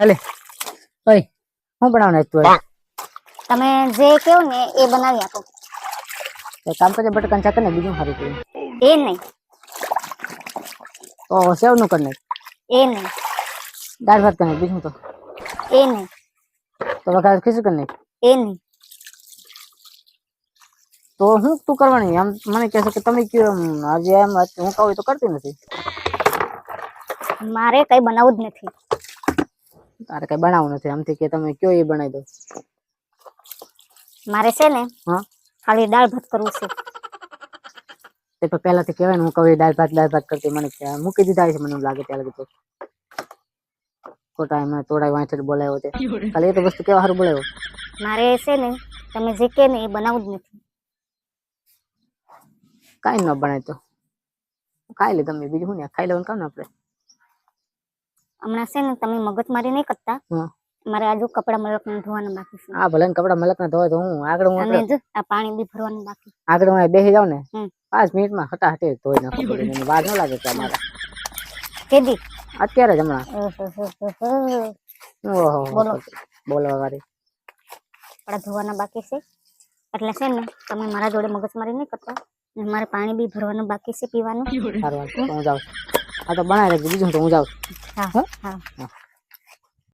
ચાલે ઓય હું બનાવને તું? તમે જે કહો ને એ બનાવી આપો. તો કામ કરજે બટકન ચાકર ને બીજું સારું કર્યું એ નહીં. તો સેવનું કરી એ નહીં. દાળ ભાત કરી બીજું તો. એ નહીં. તો વઘાર ખીચું કરી નાખ. એ નહીં. તો હું તું કરવાની? આમ મને કહે છે કે તમે કયો એમ આજે એમ હું કહું તો કરતી નથી. મારે કઈ બનાવવું જ નથી. તારે કઈ બનાવવું નથી. આમથી કે તમે કયો એ બનાવી દો. મારે છે ને હા. ખાલી દાળ ભાત કરવું છે. તે પણ પહેલાથી કહેવાય ને હું કહું દાળ ભાત દાળ ભાત કરતી મને મૂકી દીધા છે મને લાગે ત્યારે તો ખોટા એમાં તોડાય વાંચે બોલાવ્યો તે. ખાલી એ તો વસ્તુ કેવા સારું બોલાવ્યો મારે છે ને તમે જે કે ને એ બનાવું જ નથી. કાંઈ ન બનાય તો. ખાઈ લે તમે બીજું શું ને ખાઈ લેવાનું કામ ને આપણે? હમણાં છે ને તમે મગજમારી નહીં કરતા. મારે આજુ કપડા મલક ને ધોવાના બાકી છે. હા ભલે કપડા મલક ને ધોવા તો હું આગળ હું અને આ પાણી બી ભરવાનું બાકી. આગળ હું બેસી જાઉં ને. પાંચ મિનિટમાં હટાહટી ધોઈ નાખું. વાર ન લાગે કે અમારે. કેદી? અત્યારે જ હમણાં. ઓહો બોલો. બોલવા વાળી. કપડા ધોવાના બાકી છે. એટલે છે ને તમે મારા જોડે મગજમારી નહીં કરતા. મારે પાણી બી ભરવાનું બાકી છે પીવાનું. હું જાઉં. છું. આ તો બનાવી રાખજો બીજું તો હું જાઉં છું. હા હો? હા હા.